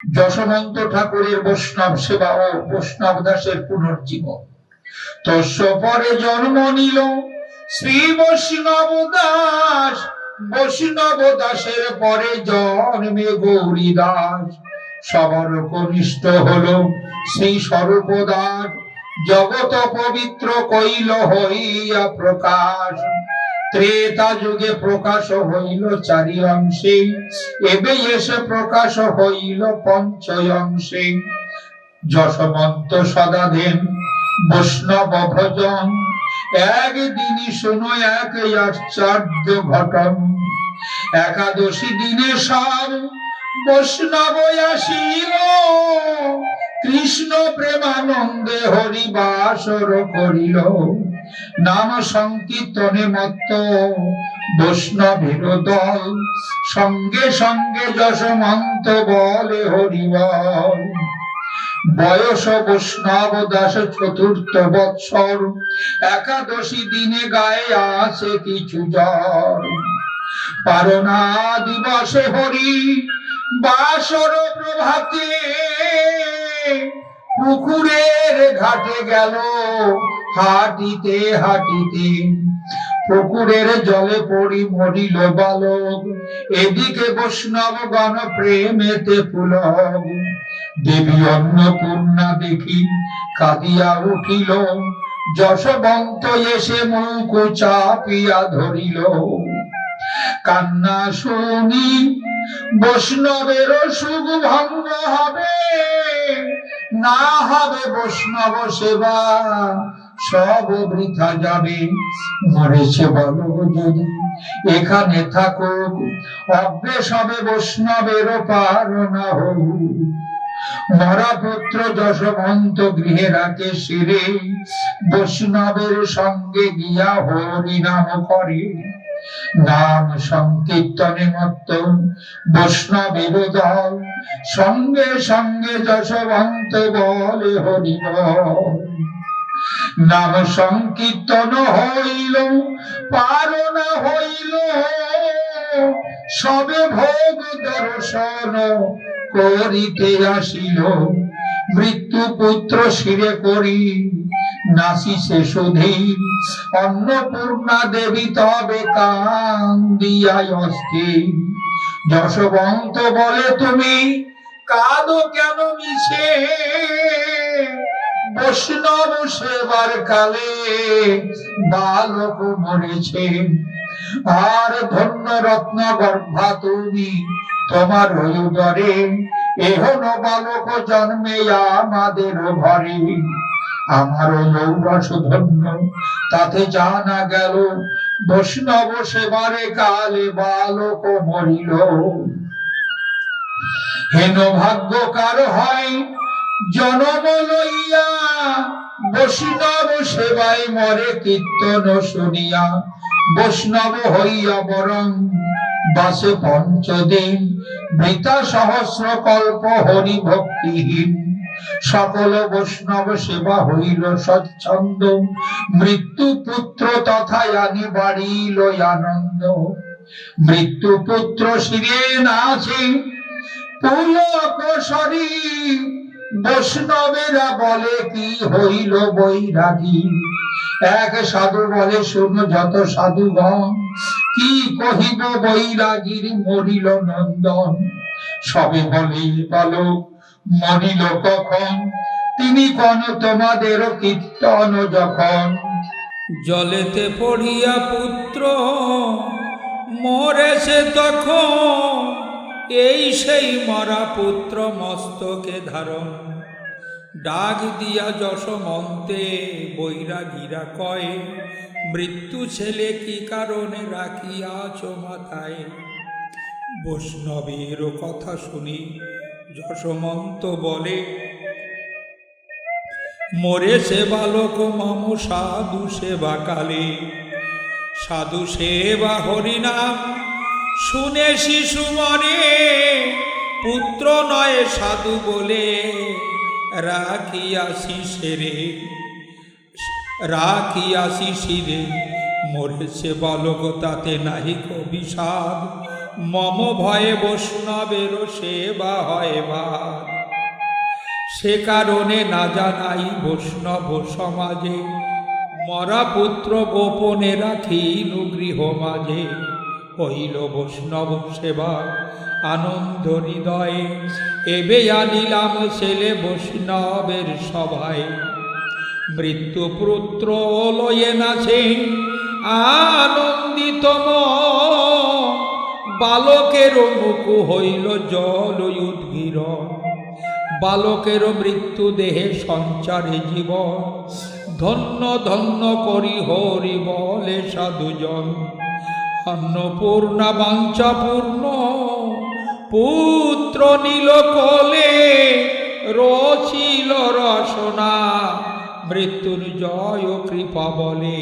যশবন্ত ঠাকুরের বৈষ্ণব সেবা ও বৈষ্ণব দাসের পুনর্জীবন। তস্য পরে জন্ম নিল শ্রী বৈষ্ণব দাস। বৈষ্ণব দাসের পরে জন্মে গৌরী দাস সবার কনিষ্ঠ হল শ্রী স্বরূপ দাস জগত পবিত্র কইল হইয়া প্রকাশ। ত্রেতা যুগে প্রকাশ হইল চারি অংশে, এবে এসে প্রকাশ হইল পঞ্চয় অংশে। যশবন্ত সদাধেন, বৈষ্ণব ভজন, একদিনই শোনো এক আশ্চর্য ঘটন। একাদশী দিনে সব বৈষ্ণব আসিল, কৃষ্ণ প্রেমানন্দে হরিবাসর করিল। নাম সংকীর্তনে মত্ত বৈষ্ণবের দল সঙ্গে সঙ্গে যশমন্ত বলে হরিবল। বয়স বৈষ্ণব দাস চতুর্থ বৎসর, একাদশী দিনে গায়ে আছে কিছু জ্বর। পারনা দিবসে হরি, বাসর প্রভাতে পুকুরের ঘাটে গেল, হাঁটিতে হাঁটিতে। পুকুরের জলে পড়ি মরিল বালক, এদিকে বৈষ্ণব গণ প্রেমেতে পুলক। দেবী অন্নপূর্ণা দেখি কাঁদিয়া উঠিল, যশবন্ত এসে মুখ চাপিয়া ধরিল। কান্না শুনি বৈষ্ণবের সুখ ভঙ্গ হবে না হবে বৈষ্ণব সেবা, সব বৃথা যাবে। মরেছে বলো যদি, এখানে থাকুক অভ্যেস হবে বৈষ্ণবের পার না হোক মরা পুত্র যশবন্ত গৃহে রাখে শিরে, বৈষ্ণবের সঙ্গে গিয়া হরিনাম করে। নাম সংকীর্তনে মত্ত বৈষ্ণবের দল সঙ্গে সঙ্গে যশবন্ত বলে হরি নাম সংকীর্তন হইল পারণ হইল, সবে ভোগ দর্শন করিতে আসিল। মৃত্যু পুত্র শিরে করি নাসিছে সুধীর অন্নপূর্ণা দেবী তবে কান্দিয়ায় অস্থির যশবন্ত বলে, তুমি কাঁদো কেন মিছে বৈষ্ণব সেবার কালে বালক মরেছে। আর ধন্য রত্ন গর্ভা তুমি তোমার উদরে এহন বালক জন্মে আমাদের ঘরে। আমার লৌরস ধন্য তাতে জানা গেল, বৈষ্ণব সেবারে কালে বালক মরিল। হেন ভাগ্য কার হয়, জনম লইয়া বৈষ্ণব সেবায় মরে কীর্তন শুনিয়া, বৈষ্ণব হইয়া বরং বাসে পঞ্চদিন বৃতা সহস্র কল্প হরি ভক্তিহীন সকল বৈষ্ণব সেবা হইল স্বচ্ছন্দ, মৃত্যু পুত্র তথা আনি বাড়িল আনন্দ। মৃত্যু পুত্র শিরে নাছে পুলক শরীর বৈষ্ণবেরা বলে কি হইল বৈরাগী? এক সাধু বলে, শুনো যত সাধুগণ, কি কহিব বৈরাগীর মরিল নন্দন? সবে বলে বালক মরিল কখন? তিনি কোন তোমাদের কীর্তন যখন? জলেতে পড়িয়া পুত্র, মরেছে তখন? এই সেই মরা পুত্র মস্তকে ধারণ। ডাক দিয়া যশমন্তে বৈরাগীরা কয়, মৃত্যু ছেলে কি কারণে রাখিয়াছ মাথায়? বৈষ্ণবের কথা শুনি যশমন্ত বলে, মরেছে বালক মাম সাধু সেবা কালে। সাধু সেবা হরিনাম শুনে শিশু মনে, পুত্র নয় সাধু বলে রাখিয়াছি সেরে, রাখিয়াছি শিরে। মরেছে বালক, তাতে নাহি বিষাদ মম ভয়ে বৈষ্ণবের সেবা হয় বা সে কারণে না জানাই বৈষ্ণব সমাজে। মরা পুত্র গোপনে রাখিল গৃহ মাঝে। হইল বৈষ্ণব সেবা, আনন্দ হৃদয়ে, এবে আনিলাম ছেলে বৈষ্ণবের সভায়। মৃত্যু পুত্র লয়ে নাছে আনন্দিত বালকের মুখ হইল জল উদ্গির। বালকের মৃত্যু দেহে সঞ্চারে জীবন ধন্য ধন্য করি হরি বলে সাধুজন। অন্নপূর্ণা বাঞ্ছাপূর্ণ পুত্র নীল কলে রচিল রসনা মৃত্যুর জয় কৃপা বলে।